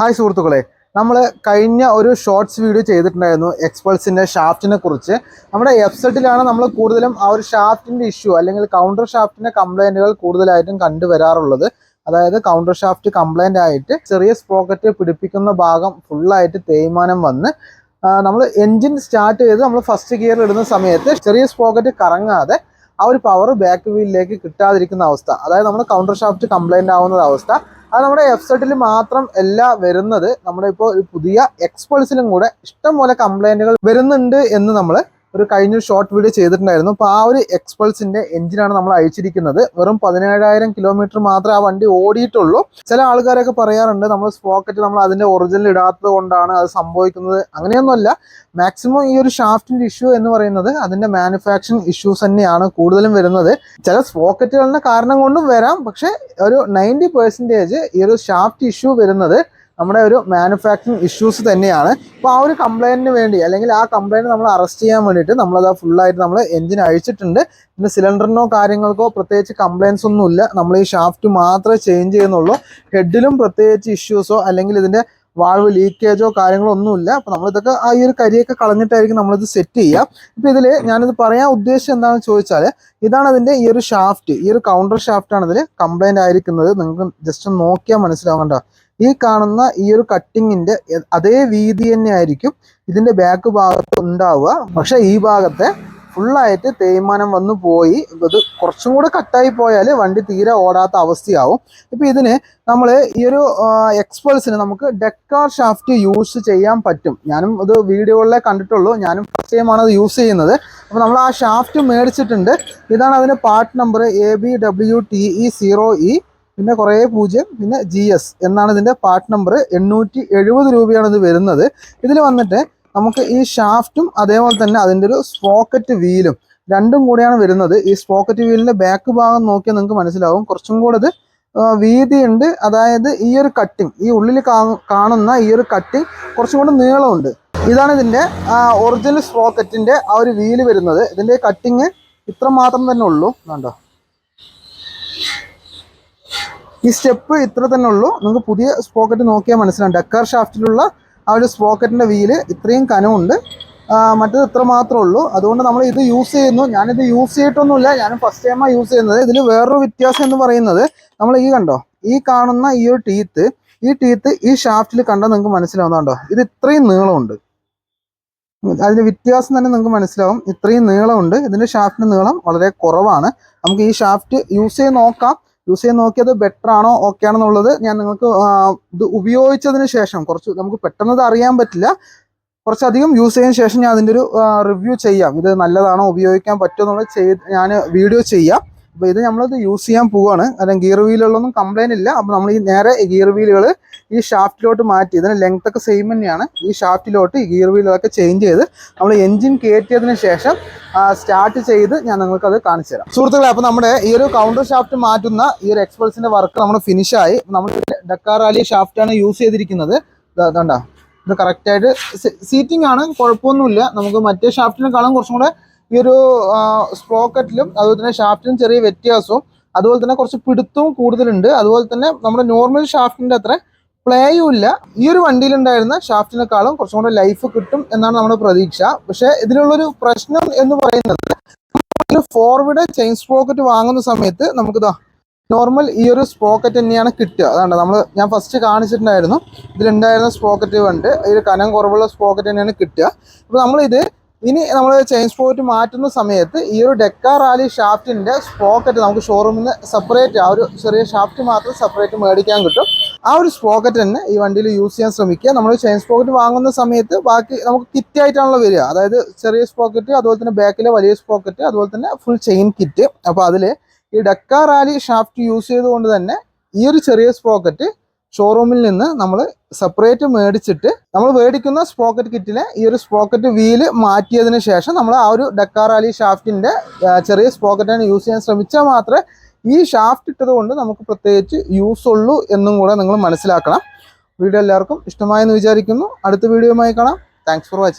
Hi സുഹൃത്തുക്കളെ നമ്മൾ കഴിഞ്ഞ ഒരു ഷോർട്സ് വീഡിയോ ചെയ്തിട്ടുണ്ടായിരുന്നു എക്സ്പൾസിന്റെ ഷാഫ്റ്റിനെ കുറിച്ച്. നമ്മുടെ എഫ്സെറ്റിലാണ് നമ്മൾ കൂടുതലും ആ ഒരു ഷാഫ്റ്റിന്റെ ഇഷ്യൂ അല്ലെങ്കിൽ കൗണ്ടർ ഷാഫ്റ്റിന്റെ കംപ്ലൈന്റുകൾ കൂടുതലായിട്ടും കണ്ടുവരാറുള്ളത് അതായത് കൗണ്ടർ ഷാഫ്റ്റ് കംപ്ലൈന്റ് ആയിട്ട് ചെറിയ സ്പ്രോക്കറ്റ് പിടിപ്പിക്കുന്ന ഭാഗം ഫുള്ളായിട്ട് തേയ്മാനം വന്ന് നമ്മൾ എൻജിൻ സ്റ്റാർട്ട് ചെയ്ത് നമ്മൾ ഫസ്റ്റ് ഗിയറിൽ ഇടുന്ന സമയത്ത് ചെറിയ സ്പ്രോക്കറ്റ് കറങ്ങാതെ ആ ഒരു പവർ ബാക്ക് വീലിലേക്ക് കിട്ടാതിരിക്കുന്ന അവസ്ഥ. അതായത് നമ്മൾ കൗണ്ടർ ഷാഫ്റ്റ് കംപ്ലൈന്റ് ആവുന്ന അവസ്ഥ. അത് നമ്മുടെ എഫ് സെറ്റിൽ മാത്രം അല്ല വരുന്നത്. നമ്മുടെ ഇപ്പോൾ ഒരു പുതിയ എക്സ്പേഴ്സിലും കൂടെ ഇഷ്ടംപോലെ കംപ്ലൈന്റുകൾ വരുന്നുണ്ട് എന്ന് നമ്മൾ ഒരു കഴിഞ്ഞ ഷോർട്ട് വീഡിയോ ചെയ്തിട്ടുണ്ടായിരുന്നു. അപ്പോൾ ആ ഒരു എക്സ്പൾസിന്റെ എഞ്ചിനാണ് നമ്മൾ അയച്ചിരിക്കുന്നത്. വെറും പതിനേഴായിരം കിലോമീറ്റർ മാത്രമേ ആ വണ്ടി ഓടിയിട്ടുള്ളൂ. ചില ആൾക്കാരൊക്കെ പറയാറുണ്ട് നമ്മൾ സ്പോക്കറ്റ് നമ്മൾ അതിന്റെ ഒറിജിനൽ ഇടാത്തത് കൊണ്ടാണ് അത് സംഭവിക്കുന്നത്. അങ്ങനെയൊന്നുമല്ല. മാക്സിമം ഈ ഒരു ഷാഫ്റ്റിന്റെ ഇഷ്യൂ എന്ന് പറയുന്നത് അതിന്റെ മാനുഫാക്ചറിങ് ഇഷ്യൂസ് തന്നെയാണ് കൂടുതലും വരുന്നത്. ചില സ്പോക്കറ്റുകളുടെ കാരണം കൊണ്ടും വരാം. പക്ഷേ ഒരു നയന്റി പെർസെന്റേജ് ഈ ഒരു ഷാഫ്റ്റ് ഇഷ്യൂ വരുന്നത് നമ്മുടെ ഒരു മാനുഫാക്ചറിങ് ഇഷ്യൂസ് തന്നെയാണ്. അപ്പോൾ ആ ഒരു കംപ്ലയിന്റിന് വേണ്ടി അല്ലെങ്കിൽ ആ കംപ്ലയിന്റ് നമ്മൾ അറസ്റ്റ് ചെയ്യാൻ വേണ്ടിയിട്ട് നമ്മളത് ഫുള്ളായിട്ട് നമ്മൾ എഞ്ചിൻ അഴിച്ചിട്ടുണ്ട്. പിന്നെ സിലിണ്ടറിനോ കാര്യങ്ങൾക്കോ പ്രത്യേകിച്ച് കംപ്ലയിൻസ് ഒന്നുമില്ല നമ്മൾ ഈ ഷാഫ്റ്റ് മാത്രമേ ചേഞ്ച് ചെയ്യുന്നുള്ളൂ. ഹെഡിലും പ്രത്യേകിച്ച് ഇഷ്യൂസോ അല്ലെങ്കിൽ ഇതിന്റെ വാൾവ് ലീക്കേജോ കാര്യങ്ങളോ ഒന്നുമില്ല അപ്പോൾ നമ്മളിതൊക്കെ ആ ഈ ഒരു കരിയൊക്കെ കളഞ്ഞിട്ടായിരിക്കും നമ്മളിത് സെറ്റ് ചെയ്യുക ഇപ്പോൾ ഇതിൽ ഞാനിത് പറയാൻ ഉദ്ദേശം എന്താണെന്ന് ചോദിച്ചാൽ ഇതാണ് അതിന്റെ ഈ ഒരു ഷാഫ്റ്റ് ഈ ഒരു കൗണ്ടർ ഷാഫ്റ്റാണ് ഇതിൽ കംപ്ലൈന്റ് ആയിരിക്കുന്നത്. നിങ്ങൾക്ക് ജസ്റ്റ് നോക്കിയാൽ മനസ്സിലാവും ഈ കാണുന്ന ഈ ഒരു കട്ടിങ്ങിന്റെ അതേ വീതി തന്നെ ആയിരിക്കും ഇതിന്റെ ബാക്ക് ഭാഗത്ത് ഉണ്ടാവുക. പക്ഷെ ഈ ഭാഗത്തെ ഫുള്ളായിട്ട് തേയ്മാനം വന്നു പോയി. ഇത് കുറച്ചും കൂടെ കട്ടായി പോയാൽ വണ്ടി തീരെ ഓടാത്ത അവസ്ഥയാവും. ഇപ്പൊ ഇതിന് നമ്മൾ ഈ ഒരു എക്സ്പേഴ്സിന് നമുക്ക് ഡെക്കാർ ഷാഫ്റ്റ് യൂസ് ചെയ്യാൻ പറ്റും. ഞാനും ഇത് വീഡിയോകളിലെ കണ്ടിട്ടുള്ളൂ. ഞാനും ഫസ്റ്റ് ടൈമാണ് അത് യൂസ് ചെയ്യുന്നത്. അപ്പോൾ നമ്മൾ ആ ഷാഫ്റ്റ് മേടിച്ചിട്ടുണ്ട്. ഇതാണ് അതിന്റെ part number A B W T E zero E പിന്നെ കുറേ പൂജ്യം പിന്നെ ജി എസ് എന്നാണ് ഇതിന്റെ പാർട്ട് നമ്പർ എണ്ണൂറ്റി എഴുപത് രൂപയാണ് ഇത് വരുന്നത്. ഇതിൽ വന്നിട്ട് നമുക്ക് ഈ ഷാഫ്റ്റും അതേപോലെ തന്നെ അതിന്റെ ഒരു സ്പോക്കറ്റ് വീലും രണ്ടും കൂടെയാണ് വരുന്നത്. ഈ സ്പോക്കറ്റ് വീലിന്റെ ബാക്ക് ഭാഗം നോക്കിയാൽ നിങ്ങൾക്ക് മനസ്സിലാവും. കുറച്ചും കൂടെ വീതിയുണ്ട്. അതായത് ഈ ഒരു കട്ടിങ് ഈ ഉള്ളിൽ കാണുന്ന ഈ ഒരു കട്ടിങ് കുറച്ചും കൂടെ നീളമുണ്ട്. ഇതാണ് ഇതിന്റെ ഒറിജിനൽ സ്പോക്കറ്റിന്റെ ആ ഒരു വീൽ വരുന്നത്. ഇതിന്റെ കട്ടിങ് ഇത്ര മാത്രം തന്നെ ഉള്ളൂ. കണ്ടോ? ഈ സ്റ്റെപ്പ് ഇത്ര തന്നെ ഉള്ളൂ. നമുക്ക് പുതിയ സ്പോക്കറ്റ് നോക്കിയാൽ മനസ്സിലാവും. ഡക്കർ ഷാഫ്റ്റിലുള്ള ആ ഒരു സ്പോക്കറ്റിന്റെ വീൽ ഇത്രയും കനമുണ്ട്. മറ്റത് ഇത്ര മാത്രമേ ഉള്ളൂ. അതുകൊണ്ട് നമ്മൾ ഇത് യൂസ് ചെയ്യുന്നു. ഞാനിത് യൂസ് ചെയ്തിട്ടൊന്നുമില്ല. ഞാൻ ഫസ്റ്റ് ടൈമാണ് യൂസ് ചെയ്യുന്നത്. ഇതിൽ വേറൊരു വ്യത്യാസം എന്ന് പറയുന്നത് നമ്മൾ ഈ കണ്ടോ ഈ കാണുന്ന ഈ ഒരു ടീത്ത് ഈ ടീത്ത് ഈ ഷാഫ്റ്റിൽ കണ്ടാൽ നിങ്ങൾക്ക് മനസ്സിലാവുന്ന കണ്ടോ ഇത് ഇത്രയും നീളമുണ്ട്. അതിന്റെ വ്യത്യാസം തന്നെ നിങ്ങൾക്ക് മനസ്സിലാവും. ഇത്രയും നീളമുണ്ട്. ഇതിന്റെ ഷാഫ്റ്റിന്റെ നീളം വളരെ കുറവാണ്. നമുക്ക് ഈ ഷാഫ്റ്റ് യൂസ് ചെയ്ത് നോക്കാം. യൂസ് ചെയ്ത് നോക്കിയത് ബെറ്റർ ആണോ ഓക്കെ ആണെന്നുള്ളത് ഞാൻ നിങ്ങൾക്ക് ഇത് ഉപയോഗിച്ചതിന് ശേഷം കുറച്ച് നമുക്ക് പെട്ടെന്ന് ഇത് അറിയാൻ പറ്റില്ല. കുറച്ചധികം യൂസ് ചെയ്യുന്ന ശേഷം ഞാൻ അതിന്റെ ഒരു റിവ്യൂ ചെയ്യാം. ഇത് നല്ലതാണോ ഉപയോഗിക്കാൻ പറ്റുമെന്നുള്ളത് ചെയ്ത് ഞാൻ വീഡിയോ ചെയ്യാം. അപ്പോൾ ഇത് നമ്മളത് യൂസ് ചെയ്യാൻ പോവുകയാണ് അല്ലെങ്കിൽ ഗിയർ വീലുകളൊന്നും കംപ്ലൈന്റ് ഇല്ല. അപ്പോൾ നമ്മൾ ഈ നേരെ ഗിയർ വീലുകൾ ഈ ഷാഫ്റ്റിലോട്ട് മാറ്റി. ഇതിന് ലെങ്ത് ഒക്കെ സെയിം തന്നെയാണ്. ഈ ഷാഫ്റ്റിലോട്ട് ഈ ഗിയർ വീലുകളൊക്കെ ചേഞ്ച് ചെയ്ത് നമ്മൾ എഞ്ചിൻ കയറ്റിയതിന് ശേഷം സ്റ്റാർട്ട് ചെയ്ത് ഞാൻ നിങ്ങൾക്ക് അത് കാണിച്ചു തരാം. സുഹൃത്തുക്കളെ അപ്പോൾ നമ്മുടെ ഈ ഒരു കൗണ്ടർ ഷാഫ്റ്റ് മാറ്റുന്ന ഈ ഒരു എക്സ്പൾസിന്റെ വർക്ക് നമ്മൾ ഫിനിഷ് ആയി. നമ്മൾ ഡക്കാർ അലി ഷാഫ്റ്റാണ് യൂസ് ചെയ്തിരിക്കുന്നത്. കണ്ടോ ഇത് കറക്റ്റായിട്ട് സീറ്റിംഗ് ആണ്. കുഴപ്പമൊന്നുമില്ല. നമുക്ക് മറ്റേ ഷാഫ്റ്റിനെക്കാളും കുറച്ചും കൂടെ ഈ ഒരു സ്പ്രോക്കറ്റിലും അതുപോലെ തന്നെ ഷാഫ്റ്റിനും ചെറിയ വ്യത്യാസവും അതുപോലെ തന്നെ കുറച്ച് പിടുത്തവും കൂടുതലുണ്ട്. അതുപോലെ തന്നെ നമ്മുടെ നോർമൽ ഷാഫ്റ്റിന്റെ അത്ര പ്ലേയും ഇല്ല. ഈ ഒരു വണ്ടിയിലുണ്ടായിരുന്ന ഷാഫ്റ്റിനെക്കാളും കുറച്ചും കൂടെ ലൈഫ് കിട്ടും എന്നാണ് നമ്മുടെ പ്രതീക്ഷ. പക്ഷെ ഇതിലുള്ളൊരു പ്രശ്നം എന്ന് പറയുന്നത് ഫോർവേഡ് ചെയിൻ സ്പ്രോക്കറ്റ് വാങ്ങുന്ന സമയത്ത് നമുക്കിതാ നോർമൽ ഈ ഒരു സ്പ്രോക്കറ്റ് തന്നെയാണ് കിട്ടുക. അതാണ് നമ്മൾ ഞാൻ ഫസ്റ്റ് കാണിച്ചിട്ടുണ്ടായിരുന്നു. ഇതിലുണ്ടായിരുന്ന സ്പ്രോക്കറ്റ് കണ്ട് ഈ ഒരു കനം കുറവുള്ള സ്പ്രോക്കറ്റ് തന്നെയാണ് കിട്ടുക. അപ്പോൾ നമ്മളിത് ഇനി നമ്മൾ ചെയിൻ സ്പോക്കറ്റ് മാറ്റുന്ന സമയത്ത് ഈ ഒരു ഡെക്കാർ റാലി ഷാഫ്റ്റിന്റെ സ്പോക്കറ്റ് നമുക്ക് ഷോറൂമിൽ നിന്ന് സെപ്പറേറ്റ് ആ ഒരു ചെറിയ ഷാഫ്റ്റ് മാത്രം സെപ്പറേറ്റ് മേടിക്കാൻ കിട്ടും. ആ ഒരു സ്പോക്കറ്റ് തന്നെ ഈ വണ്ടിയിൽ യൂസ് ചെയ്യാൻ ശ്രമിക്കുക. നമ്മൾ ചെയിൻ സ്പോക്കറ്റ് വാങ്ങുന്ന സമയത്ത് ബാക്കി നമുക്ക് കിറ്റ് ആയിട്ടാണല്ലോ വരിക. അതായത് ചെറിയ സ്പോക്കറ്റ് അതുപോലെ തന്നെ ബാക്കിലെ വലിയ സ്പോക്കറ്റ് അതുപോലെ തന്നെ ഫുൾ ചെയിൻ കിറ്റ് അപ്പോൾ അതിൽ ഈ ഡെക്കാർ റാലി ഷാഫ്റ്റ് യൂസ് ചെയ്തുകൊണ്ട് തന്നെ ഈ ഒരു ചെറിയ സ്പോക്കറ്റ് ഷോറൂമിൽ നിന്ന് നമ്മൾ സെപ്പറേറ്റ് മേടിച്ചിട്ട് നമ്മൾ മേടിക്കുന്ന സ്പ്രോക്കറ്റ് കിറ്റിലെ ഈ ഒരു സ്പ്രോക്കറ്റ് വീൽ മാറ്റിയതിന് ശേഷം നമ്മൾ ആ ഒരു ഡക്കാർ അലി ഷാഫ്റ്റിന്റെ ചെറിയ സ്പ്രോക്കറ്റാണ് യൂസ് ചെയ്യാൻ ശ്രമിച്ചാൽ മാത്രമേ ഈ ഷാഫ്റ്റ് ഇട്ടത് കൊണ്ട് നമുക്ക് പ്രത്യേകിച്ച് യൂസ് ഉള്ളൂ എന്നും കൂടെ നിങ്ങൾ മനസ്സിലാക്കണം. വീഡിയോ എല്ലാവർക്കും ഇഷ്ടമായെന്ന് വിചാരിക്കുന്നു. അടുത്ത വീഡിയോയുമായി കാണാം. Thanks for watching